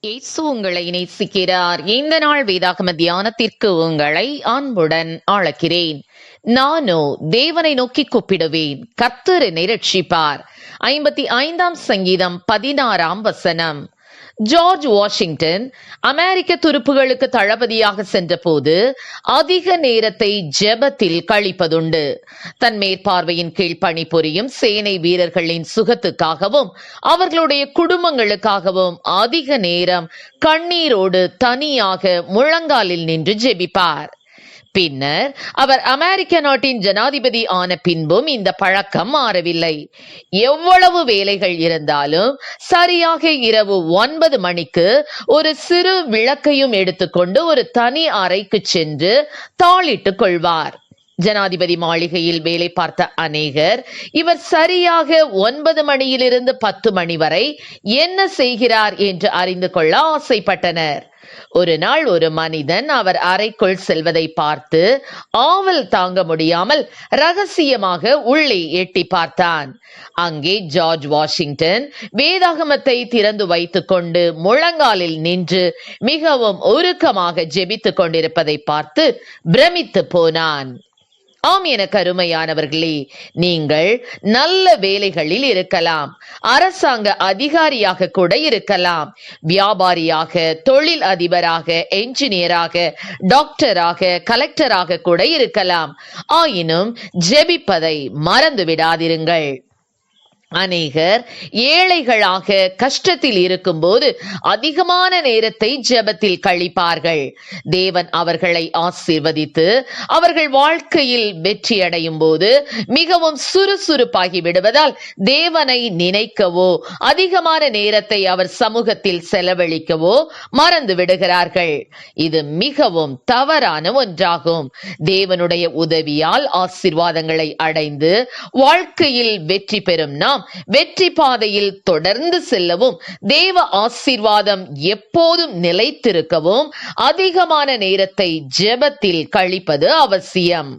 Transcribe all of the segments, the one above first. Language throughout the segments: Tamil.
இயேசு உங்களை நேசிக்கிறார் இந்த நாள் வேதாகம தியானத்திற்கு உங்களை அன்புடன் அழைக்கிறேன். நானோ தேவனை நோக்கி கூப்பிடுவேன். கர்த்தர் நிரட்சிப்பார். ஐம்பத்தி ஐந்தாம் சங்கீதம் பதினாறாம் வசனம். ஜார்ஜ் வாஷிங்டன் அமெரிக்க துருப்புகளுக்கு தளபதியாக சென்றபோது அதிக நேரத்தை ஜெபத்தில் கழிப்பதுண்டு. தன் மேற்பார்வையின் கீழ் பணிபுரியும் சேனை வீரர்களின் சுகத்துக்காகவும் அவர்களுடைய குடும்பங்களுக்காகவும் அதிக நேரம் கண்ணீரோடு தனியாக முழங்காலில் நின்று ஜெபிப்பார். பின்னர் அவர் அமெரிக்க நாட்டின் ஜனாதிபதி ஆன பின்பும் இந்த பழக்கம் மாறவில்லை. எவ்வளவு வேலைகள் இருந்தாலும் சரியாக இரவு ஒன்பது மணிக்கு ஒரு சிறு விளக்கையும் எடுத்துக்கொண்டு ஒரு தனி அறைக்கு சென்று தாளிட்டுக் கொள்வார். ஜனாதிபதி மாளிகையில் வேலை பார்த்த அநேகர் இவர் சரியாக ஒன்பது மணியிலிருந்து பத்து மணி வரை என்ன செய்கிறார்? என்று அறிந்து கொள்ள ஆசைப்பட்டனர். ஒரு நாள் ஒரு மனிதன் அவர் அறைக்குள் செல்வதை பார்த்து ஆவல் தாங்க முடியாமல் ரகசியமாக உள்ளே எட்டி பார்த்தான். அங்கே ஜார்ஜ் வாஷிங்டன் வேதாகமத்தை திறந்து வைத்துக் கொண்டு முழங்காலில் நின்று மிகவும் உருக்கமாக ஜெபித்துக் கொண்டிருப்பதை பார்த்து பிரமித்து போனான். ஆம் என கருமையானவர்களே நீங்கள் நல்ல வேலைகளில் இருக்கலாம் அரசாங்க அதிகாரியாக கூட இருக்கலாம் வியாபாரியாக தொழில் அதிபராக என்ஜினியராக டாக்டராக கலெக்டராக கூட இருக்கலாம். ஆயினும் ஜெபிப்பதை மறந்து விடாதிருங்கள் அநேகர் ஏழைகளாக கஷ்டத்தில் இருக்கும்போது அதிகமான நேரத்தை ஜெபத்தில் கழிப்பார்கள். தேவன் அவர்களை ஆசீர்வதித்து அவர்கள் வாழ்க்கையில் வெற்றி அடையும் போது மிகவும் சுறுசுறுப்பாகி விடுவதால் தேவனை நினைக்கவோ அதிகமான நேரத்தை அவர் சமூகத்தில் செலவழிக்கவோ மறந்து விடுகிறார்கள். இது மிகவும் தவறான ஒன்றாகும். தேவனுடைய உதவியால் ஆசீர்வாதங்களை அடைந்து வாழ்க்கையில் வெற்றி பெறும் நாம் வெற்றி பாதையில் தொடர்ந்து செல்லவும் தேவ ஆசீர்வாதம் எப்போதும் நிலைத்திருக்கவும் அதிகமான நேரத்தை ஜெபத்தில் கழிப்பது அவசியம்.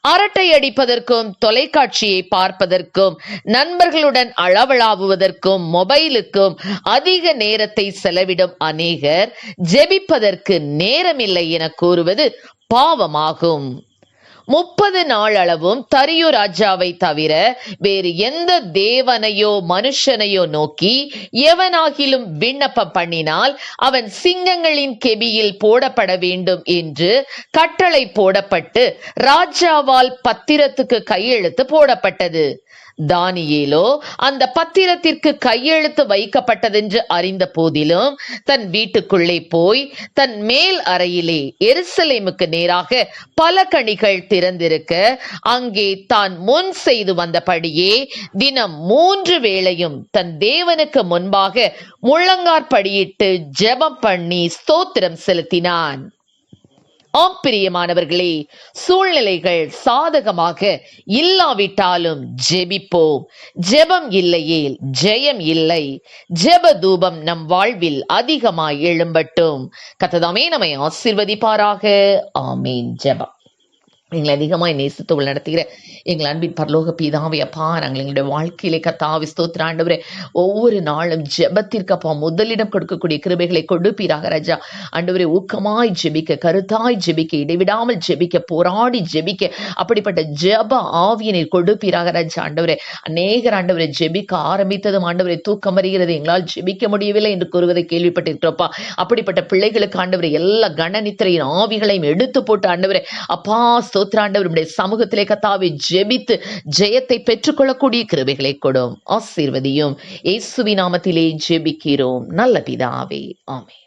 அரட்டை அடிப்பதற்கும் தொலைக்காட்சியை பார்ப்பதற்கும் நண்பர்களுடன் அளவளாவுவதற்கும் மொபைலுக்கும் அதிக நேரத்தை செலவிடும் அநேகர் ஜெபிப்பதற்கு நேரமில்லை என கூறுவது பாவமாகும். முப்பது நாள் அளவும் தரியு ராஜாவை தவிர வேறு எந்த தேவனையோ மனுஷனையோ நோக்கி எவனாகிலும் விண்ணப்பம் பண்ணினால் அவன் சிங்கங்களின் கெபியில் போடப்பட வேண்டும் என்று கட்டளை போடப்பட்டு ராஜாவால் பத்திரத்துக்கு கையெழுத்து போடப்பட்டது. தானியேலோ அந்த பத்திரத்திற்கு கையெழுத்து வைக்கப்பட்டதென்று அறிந்த போதிலும் தன் வீட்டுக்குள்ளே போய் தன் மேல் அறையிலே எருசலேமுக்கு நேராக பல கணிகள் திறந்திருக்க அங்கே தான் முன் செய்து வந்தபடியே தினம் மூன்று வேளையும் தன் தேவனுக்கு முன்பாக முழங்காற்படியிட்டு ஜெபம் பண்ணி ஸ்தோத்திரம் செலுத்தினான். ஆம் பிரியமானவர்களே சூழ்நிலைகள் சாதகமாக இல்லாவிட்டாலும் ஜெபிப்போம். ஜெபம் இல்லையேல் ஜெயம் இல்லை. ஜெப தூபம் நம் வாழ்வில் அதிகமாய் எழும்பட்டும். கத்ததாமே நம்மை ஆசிர்வதிப்பாராக. ஆமீன். ஜெபம். எங்களை அதிகமாய் நேசித்து நடத்துகிற எங்கள் அன்பின் பரலோக பிதாவை அப்பா நாங்கள் எங்களுடைய வாழ்க்கையிலே கத்தாவி ஸ்தோத்திராண்டவரே ஒவ்வொரு நாளும் ஜெபத்திற்கு அப்பா முதலிடம் கொடுக்கக்கூடிய கிருபைகளை கொடுப்பீராக ராஜா. ஆண்டவரே ஊக்கமாய் ஜெபிக்க கருத்தாய் ஜெபிக்க இடைவிடாமல் ஜெபிக்க போராடி ஜெபிக்க அப்படிப்பட்ட ஜெப ஆவியனை கொடுப்பீராக ராஜா. ஆண்டவரே அநேகர் ஆண்டவரை ஜெபிக்க ஆரம்பித்ததும் ஆண்டவரை தூக்கம் வருகிறது. எங்களால் ஜெபிக்க முடியவில்லை என்று கூறுவதை கேள்விப்பட்டிருக்கிறோப்பா அப்படிப்பட்ட பிள்ளைகளுக்கு ஆண்டவரை எல்லா கணநித்திரையின் ஆவிகளையும் எடுத்து போட்டு ஆண்டவரே அப்பா ஸ்தோத்திராண்டவர் உடைய சமூகத்திலே கத்தாவை ஜெபித்து ஜெயத்தை பெற்றுக்கொள்ளக்கூடிய கிருபைகளை கொடும். ஆசீர்வதியும். இயேசுவி நாமத்திலே ஜெபிக்கிறோம். நல்ல பிதாவே. ஆமே